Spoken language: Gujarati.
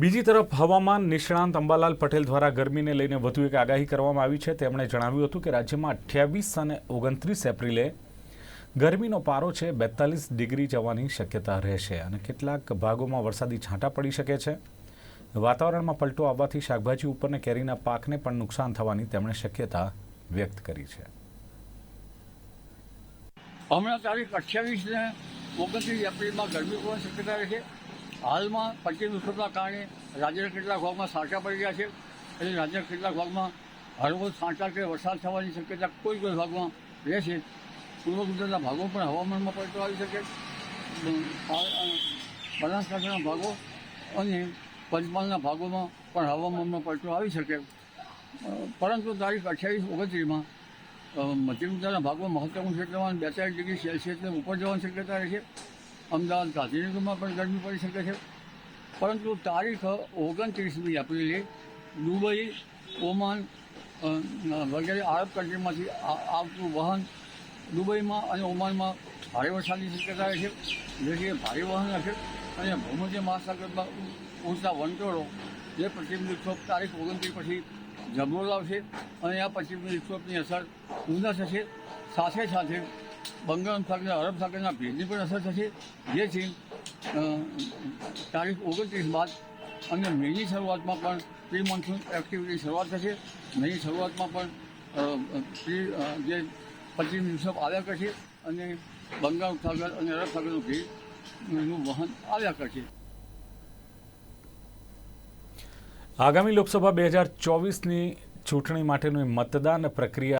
બીજી તરફ હવામાન નિષ્ણાંત અંબાલાલ પટેલ દ્વારા ગરમીને લઈને વધુ એક આગાહી કરવામાં આવી છે. તેમણે જણાવ્યું હતું કે રાજ્યમાં અઠ્યાવીસ અને ઓગણત્રીસ એપ્રિલે ગરમીનો પારો છે. બેતાલીસ ડિગ્રી જવાની શક્યતા રહેશે અને કેટલાક ભાગોમાં વરસાદી છાંટા પડી શકે છે. વાતાવરણમાં પલટો આવવાથી શાકભાજી ઉપરને કેરીના પાકને પણ નુકસાન થવાની તેમણે શક્યતા વ્યક્ત કરી છે. હમણાં તારીખ અઠ્યાવીસ ને ઓગણત્રીસ એપ્રિલમાં ગરમી પડવાની શક્યતા રહે છે. હાલમાં પચીસ વૃક્ષોના કારણે રાજ્યના કેટલાક ભાગમાં સાંટા પડી ગયા છે એટલે રાજ્યના કેટલાક ભાગમાં હળવો સાંટા કે વરસાદ થવાની શક્યતા કોઈ કોઈ ભાગમાં રહેશે પૂર્વ ગુજરાતના ભાગો પણ હવામાનમાં પલટો આવી શકે. બનાસકાંઠાના ભાગો અને પંચમહાલના ભાગોમાં પણ હવામાનમાં પલટો આવી શકે. પરંતુ તારીખ અઠ્યાવીસ ઓગણત્રીસમાં મધ્ય ગુજરાતના ભાગમાં મહત્તમ ક્ષેત્રમાં બે ચાર ડિગ્રી સેલ્સિયસને ઉપર જવાની શક્યતા રહે છે. અમદાવાદ ગાંધીનગરમાં પણ ગરમી પડી શકે છે. પરંતુ તારીખ ઓગણત્રીસમી એપ્રિલે દુબઈ, ઓમાન વગેરે આરબ કન્ટ્રીમાંથી આવતું વહન દુબઈમાં અને ઓમાનમાં ભારે વરસાદની શક્યતા છે. જેથી ભારે વહન હશે અને ભૂમધ્ય મહાસાગરમાં ઊંચા વંટોળો જે પશ્ચિમ વિક્ષોભ તારીખ ઓગણત્રીસ પછી જબરો લાવશે અને આ પશ્ચિમ વિક્ષોભની અસર ઊંધા થશે. સાથે સાથે બંગાળ સાથે અરબ સાગરના ભેજની પણ અસર થશે. જેથી તારીખ ઓગણત્રીસ બાદ અને મેની શરૂઆતમાં પણ પ્રી મોન્સૂન એક્ટિવિટી શરૂઆત થશે. મેની શરૂઆતમાં પણ પ્રી જે પશ્ચિમ વિક્ષોભ આવ્યા કરશે અને બંગાળ સાગર અને અરબ સાગરનું ભેજનું વહન આવ્યા કરશે. આગામી લોકસભા બે હજાર ચોવીસની ચૂંટણી માટેની મતદાન પ્રક્રિયા